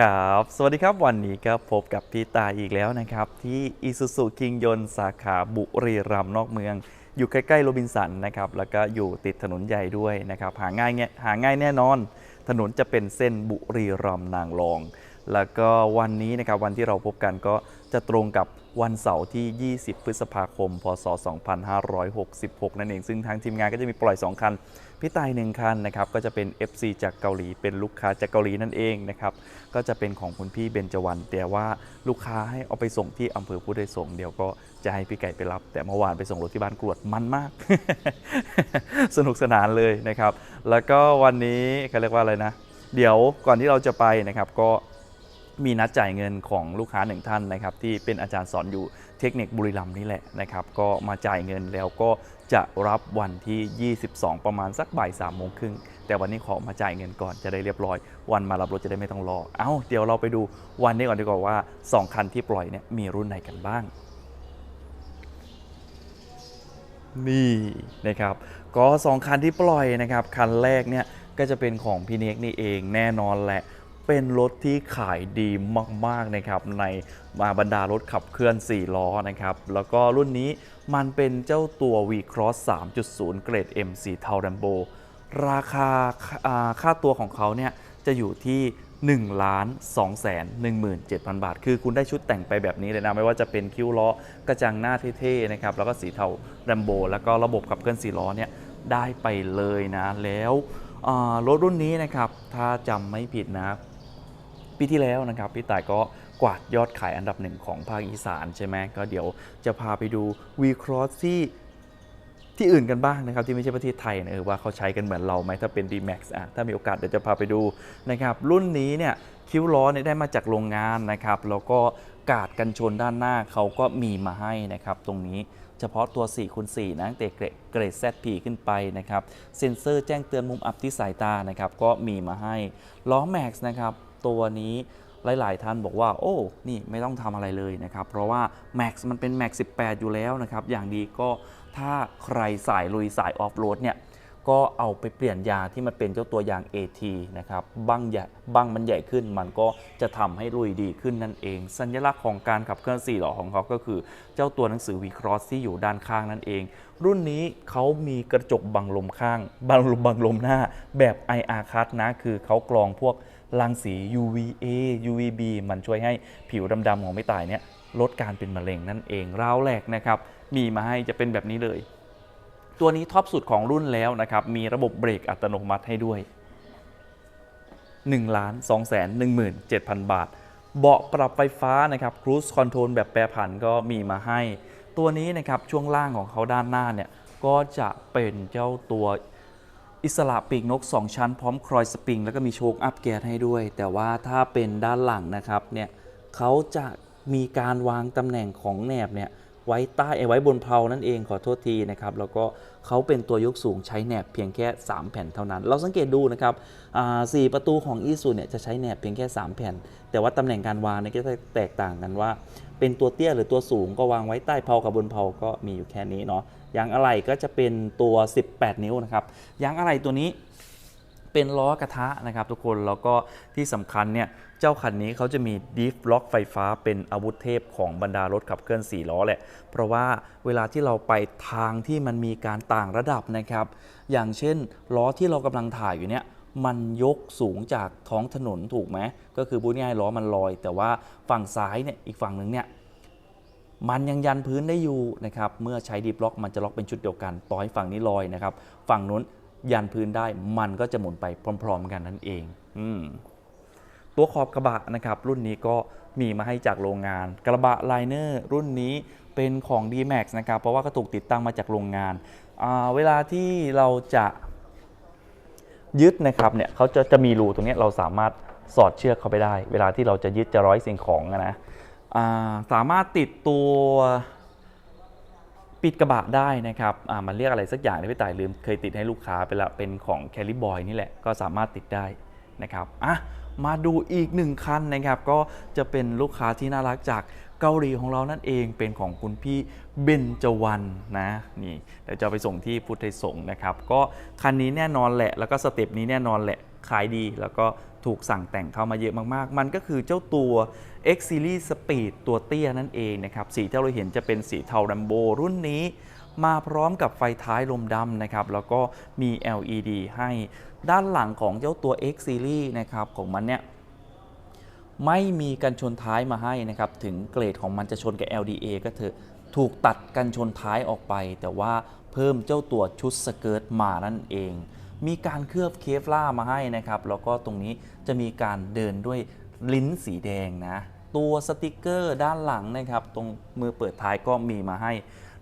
ครับ สวัสดีครับวันนี้ก็พบกับพี่ตาอีกแล้วนะครับ ที่อีซูซูคิงยนสาขาบุรีรัมย์นอกเมือง อยู่ใกล้ๆโรบินสันนะครับ แล้วก็อยู่ติดถนนใหญ่ด้วยนะครับ หาง่ายเงี้ยหาง่ายแน่นอน ถนนจะเป็นเส้นบุรีรัมย์นางรอง แล้วก็วันนี้นะครับวันที่เราพบกันก็จะตรงกับวันเสาร์ที่ 20 พฤษภาคม พศ 2566 นั่นเอง ซึ่งทางทีมงานก็จะมีปล่อย 2 คัน พี่ตายหนึ่งคันนะครับก็จะเป็น FC จากเกาหลีเป็นลูกค้าจากเกาหลีนั่นเองนะครับก็จะเป็นของคุณพี่เบญจวรรณแต่ว่าลูกค้าให้เอาไปส่งที่อำเภอพุทธไทยสงฆ์เดี๋ยวก็จะให้พี่ไก่ไปรับ แต่เมื่อวานไปส่งรถที่บ้านกรวดมันมาก สนุกสนานเลยนะครับ แล้วก็วันนี้เขาเรียกว่าอะไรนะ เดี๋ยวก่อนที่เราจะไปนะครับก็มีนัดจ่ายเงินของลูกค้าหนึ่งท่านนะครับที่เป็นอาจารย์สอนอยู่เทคนิคบุรีรัมย์นี่แหละนะครับ ก็มาจ่ายเงินแล้วก็ จะรับวันที่ 22 ประมาณสักบ่ายสามโมงครึ่งแต่วันนี้ขอมาจ่ายเงินก่อนจะได้เรียบร้อย วันมารับรถจะได้ไม่ต้องรอ เอ้า เดี๋ยวเราไปดูวันนี้ก่อนดีกว่าว่า 2 คันที่ปล่อยเนี่ยมีรุ่นไหนกันบ้าง นี่นะครับ ก็สองคันที่ปล่อยนะครับ คันแรกเนี่ยก็จะเป็นของพี่เน็กนี่เองแน่นอนแหละ เป็นรถที่ขายดีมากๆนะครับในมาบรรดารถขับเคลื่อน 4 ล้อนะครับ แล้วก็รุ่นนี้มันเป็นเจ้าตัว V-Cross 3.0 เกรด M สีเทาแรมโบราคาค่าตัวของเขาเนี่ยจะอยู่ที่1ล้าน2แสน17,000 บาท คือคุณได้ชุดแต่งไปแบบนี้เลยนะ ไม่ว่าจะเป็นคิ้วล้อกระจังหน้าเท่ๆนะครับ แล้วก็สีเทาแรมโบ แล้วก็ระบบขับเคลื่อน4ล้อเนี่ยได้ไปเลยนะ แล้วรถรุ่นนี้นะครับ ถ้าจำไม่ผิดนะ ปีที่แล้วนะครับพี่ต่ายก็กวาดยอดขายอันดับหนึ่งของภาคอีสานใช่ไหมก็เดี๋ยวจะพาไปดู V Cross ที่ที่อื่นกันบ้างนะครับ ที่ไม่ใช่ประเทศไทยนะเออว่าเขาใช้กันเหมือนเราไหมถ้าเป็น D-Max อะถ้ามีโอกาสเดี๋ยวจะพาไปดูนะครับรุ่นนี้เนี่ยคิ้วล้อเนี่ยได้มาจากโรงงานนะครับแล้วก็กาดกันชนด้านหน้าเขาก็มีมาให้นะครับตรงนี้เฉพาะตัว4คูณ4นะตั้งแต่เกรดเกรด ZP ขึ้นไปนะครับเซ็นเซอร์แจ้งเตือนมุมอับที่สายตานะครับก็มีมาให้ล้อ Max นะครับ ตัวนี้หลาย ๆ ท่านบอกว่า โอ้ นี่ไม่ต้องทำอะไรเลยนะครับ เพราะว่า Max มันเป็น Max 18 อยู่แล้วนะครับ อย่างดีก็ถ้าใครสายลุยสายออฟโรดเนี่ย ก็เอาไปเปลี่ยนยางที่มันเป็นเจ้าตัวยาง AT นะครับบั้งใหญ่บั้งมันใหญ่ขึ้น มันก็จะทำให้ลุยดีขึ้นนั่นเอง สัญลักษณ์ของการขับเคลื่อน4ล้อของเขาก็คือ เจ้าตัวหนังสือ V Cross ที่อยู่ด้านข้างนั่นเอง รุ่นนี้เขามีกระจกบังลมข้าง บังลมบังลมหน้าแบบ IR Cut นะ คือเขากรองพวก รังสี UVA UVB มันช่วยให้ผิวดำๆของไม่ตายเนี่ยลดการเป็นมะเร็งนั่นเองราวแรกนะครับ มีมาให้จะเป็นแบบนี้เลย ตัวนี้ท็อปสุดของรุ่นแล้วนะครับ มีระบบเบรกอัตโนมัติให้ด้วย1ล้าน2แสน17,000 บาท เบาะปรับไฟฟ้านะครับครู e คอนโทรลแบบแปรผันก็มีมาให้ ตัวนี้นะครับช่วงล่างของเขาด้านหน้าเนี่ยก็จะเป็นเจ้าตัว อิสระปีกนก 2 ชั้นพร้อมครอยสปริง แล้วก็มีโชคอัพแกสให้ด้วย แต่ว่าถ้าเป็นด้านหลังนะครับเนี่ยเขาจะมีการวางตำแหน่งของแหนบเนี่ยไว้ใต้ไอไว้บนเพลานั่นเองขอโทษทีนะครับแล้วก็เขาเป็นตัวยกสูงใช้แหนบเพียงแค่ 3 แผ่นเท่านั้น เราสังเกตดูนะครับสี่ประตูของอีซูเนี่ยจะใช้แหนบเพียงแค่ 3 แผ่น แต่ว่าตำแหน่งการวางเนี่ยก็จะแตกต่างกันว่า เป็นตัวเตี้ยหรือตัวสูงก็วางไว้ใต้เพลากับบนเพลาก็มีอยู่แค่นี้เนาะ ยางอะไหล่ก็จะเป็นตัว 18 นิ้วนะครับยางอะไหล่ตัวนี้เป็นล้อกระทะนะครับทุกคนแล้วก็ที่สำคัญเนี่ยเจ้าคันนี้เขาจะมีดิฟล็อกไฟฟ้าเป็นอาวุธเทพของบรรดารถขับเคลื่อน4ล้อแหละ เพราะว่าเวลาที่เราไปทางที่มันมีการต่างระดับนะครับ อย่างเช่นล้อที่เรากำลังถ่ายอยู่เนี่ยมันยกสูงจากท้องถนนถูกไหมก็คือพูดง่ายๆล้อมันลอย แต่ว่าฝั่งซ้ายเนี่ยอีกฝั่งหนึ่งเนี่ย มันยังยันพื้นได้อยู่นะครับเมื่อใช้ดีบล็อกมันจะล็อกเป็นชุดเดียวกันต่อให้ฝั่งนี้ลอยนะครับฝั่งนู้นยันพื้นได้มันก็จะหมุนไปพร้อม ๆ กันนั่นเองอืตัวขอบกระบะนะครับรุ่นนี้ก็มีมาให้จากโรงงาน กระบะไลเนอร์รุ่นนี้เป็นของ D-Max นะครับเพราะว่าก็ถูกติดตั้งมาจากโรงงานาเวลาที่เราจะยึดนะครับเนี่ยเขาจะจะมีรูตรงนี้เราสามารถสอดเชือกเข้าไปได้ เวลาที่เราจะยึดจะร้อยสิ่งของนะ สามารถติดตัวปิดกระบะได้นะครับมันเรียกอะไรสักอย่างที่พี่ต่ายลืมเคยติดให้ลูกค้าไปละเป็นของแคลิบอยนี่แหละก็สามารถติดได้นะครับอะมาดูอีกหนึ่งคันนะครับ ก็จะเป็นลูกค้าที่น่ารักจาก เกาหลีของเรานั่นเองเป็นของคุณพี่เบนจวันนะนี่เดี๋ยวจะไปส่งที่พุทธไทยสงฆ์นะครับก็คันนี้แน่นอนแหละ แล้วก็สเต็ปนี้แน่นอนแหละขายดีแล้วก็ถูกสั่งแต่งเข้ามาเยอะมากๆ มันก็คือเจ้าตัว X Series Speed ตัวเตี้ยนั่นเองนะครับ สีที่เราเห็นจะเป็นสีเทาดัมโบรุ่นนี้มาพร้อมกับไฟท้ายลมดำนะครับ แล้วก็มี LED ให้ด้านหลังของเจ้าตัว X Series นะครับของมันเนี่ย ไม่มีกันชนท้ายมาให้นะครับ ถึงเกรดของมันจะชนกับ LDA ก็เถอะถูกตัดกันชนท้ายออกไป แต่ว่าเพิ่มเจ้าตัวชุดสเกิร์ตมานั่นเอง มีการเคลือบเคฟล่ามาให้นะครับ แล้วก็ตรงนี้จะมีการเดินด้วยลิ้นสีแดงนะ ตัวสติกเกอร์ด้านหลังนะครับ ตรงมือเปิดท้ายก็มีมาให้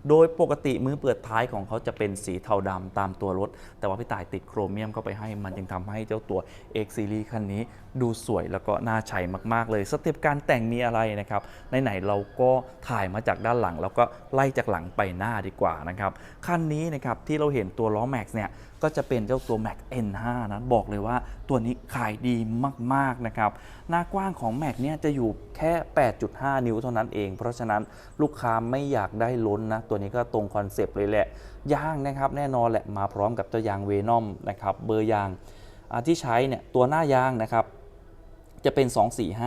โดยปกติมือเปิดท้ายของเขาจะเป็นสีเทาดำตามตัวรถ แต่ว่าพี่ต่ายติดโครเมียมเข้าไปให้มันจึงทำให้เจ้าตัว X Series คันนี้ดูสวยแล้วก็น่าใช้มาก ๆ เลยสเต็ปการแต่งมีอะไรนะครับไหนๆเราก็ถ่ายมาจากด้านหลัง แล้วก็ไล่จากหลังไปหน้าดีกว่านะครับคันนี้นะครับที่เราเห็นตัวล้อแม็กซ์เนี่ย ก็จะเป็นเจ้าตัว Max N5 นะบอกเลยว่าตัวนี้ขายดีมากๆนะครับ หน้ากว้างของ Max เนี่ยจะอยู่แค่ 8.5 นิ้วเท่านั้นเอง เพราะฉะนั้นลูกค้าไม่อยากได้ล้นนะ ตัวนี้ก็ตรงคอนเซปต์เลยแหละ ยางนะครับแน่นอนแหละมาพร้อมกับเจ้ายางเวนอมนะครับเบอร์ยางที่ใช้เนี่ยตัวหน้ายางนะครับจะเป็น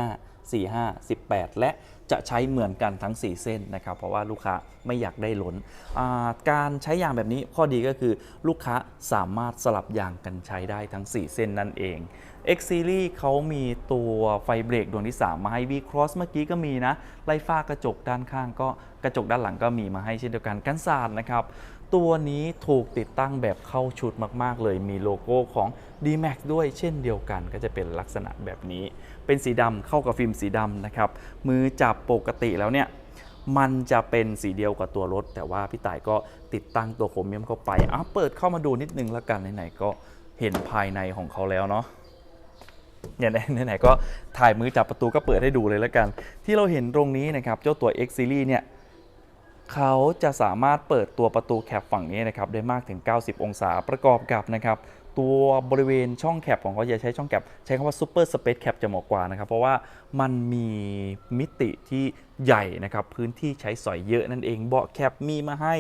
245 45 18 และจะใช้เหมือนกันทั้ง 4 เส้นนะครับ เพราะว่าลูกค้าไม่อยากได้ล้น การใช้ยางแบบนี้ข้อดีก็คือลูกค้าสามารถสลับยางกันใช้ได้ทั้ง 4 เส้นนั่นเอง X Series เขามีตัวไฟเบรกดวงที่ 3 มาให้ V Cross เมื่อกี้ก็มีนะ ไล่ฟ้ากระจกด้านข้างก็กระจกด้านหลังก็มีมาให้เช่นเดียวกันกันสาดนะครับตัวนี้ถูกติดตั้งแบบเข้าชุดมาก ๆ เลยมีโลโก้ของ D-Max ด้วยเช่นเดียวกันก็จะเป็นลักษณะแบบนี้ เป็นสีดำเข้ากับฟิล์มสีดำนะครับ มือจับปกติแล้วเนี่ยมันจะเป็นสีเดียวกับตัวรถ แต่ว่าพี่ต่ายก็ติดตั้งตัวโครเมียมเข้าไปอะเปิดเข้ามาดูนิดนึงแล้วกันไหนๆก็เห็นภายในของเขาแล้วเนาะเนี่ยไหนๆก็ถ่ายมือจับประตูก็เปิดให้ดูเลยแล้วกัน ที่เราเห็นตรงนี้นะครับ เจ้าตัว X Series เนี่ยเขาจะสามารถเปิดตัวประตูแคปฝั่งนี้นะครับได้มากถึง 90 องศาประกอบกับนะครับ ตัวบริเวณช่องแคปของเขาจะใช้ช่องแคปใช้คำว่า Super Space Cap จะเหมาะกว่านะครับ เพราะว่ามันมีมิติที่ใหญ่นะครับ พื้นที่ใช้สอยเยอะนั่นเอง เบาะแคปมีมาให้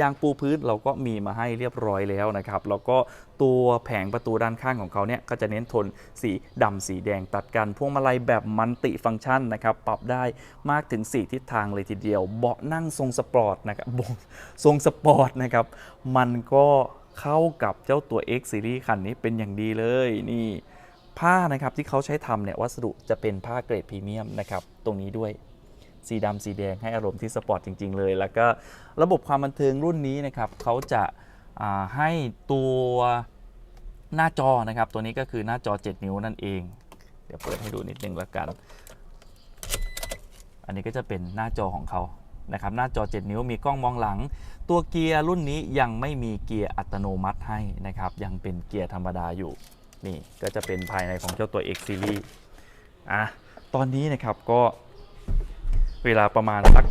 ยางปูพื้นเราก็มีมาให้เรียบร้อยแล้วนะครับ แล้วก็ตัวแผงประตูด้านข้างของเขาเนี่ยก็จะเน้นโทนสีดำสีแดงตัดกัน พวงมาลัยแบบมันติฟังก์ชันนะครับ ปรับได้มากถึง 4 ทิศทางเลยทีเดียว เบาะนั่งทรงสปอร์ตนะครับทรงสปอร์ตนะครับ มันก็ เข้ากับเจ้าตัว X Series คันนี้เป็นอย่างดีเลยนี่ผ้านะครับที่เขาใช้ทำเนี่ยวัสดุจะเป็นผ้าเกรดพรีเมียมนะครับตรงนี้ด้วยสีดำสีแดงให้อารมณ์ที่สปอร์ตจริง ๆ เลย แล้วก็ระบบความบันเทิงรุ่นนี้นะครับเขาจะาให้ตัวหน้าจอนะครับ ตัวนี้ก็คือหน้าจอ 7 นิ้วนั่นเอง เดี๋ยวเปิดให้ดูนิดนึงแล้วกัน อันนี้ก็จะเป็นหน้าจอของเขา นะครับหน้าจอ 7 นิ้วมีกล้องมองหลัง ตัวเกียร์รุ่นนี้ยังไม่มีเกียร์อัตโนมัติให้นะครับยังเป็นเกียร์ธรรมดาอยู่นี่ก็จะเป็นภายในของเจ้าตัว X Series อะตอนนี้นะครับก็เวลาประมาณสัก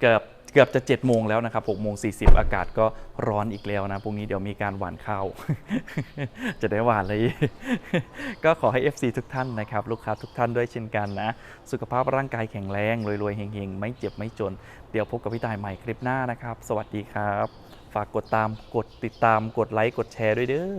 เกือบ เกือบจะ7โมงแล้วนะครับ6โมง40อากาศก็ร้อนอีกแล้วนะพรุ่งนี้เดี๋ยวมีการหวานข้าว จะได้หวานเลย ก็ขอให้ FC ทุกท่านนะครับ ลูกค้าทุกท่านด้วยเช่นกันนะ สุขภาพร่างกายแข็งแรงรวยๆเฮงๆ ไม่เจ็บไม่จน เดี๋ยวพบกับพี่ตายใหม่คลิปหน้านะครับ สวัสดีครับ ฝากกดตามกดติดตามกดไลค์กดแชร์ด้วยเด้อ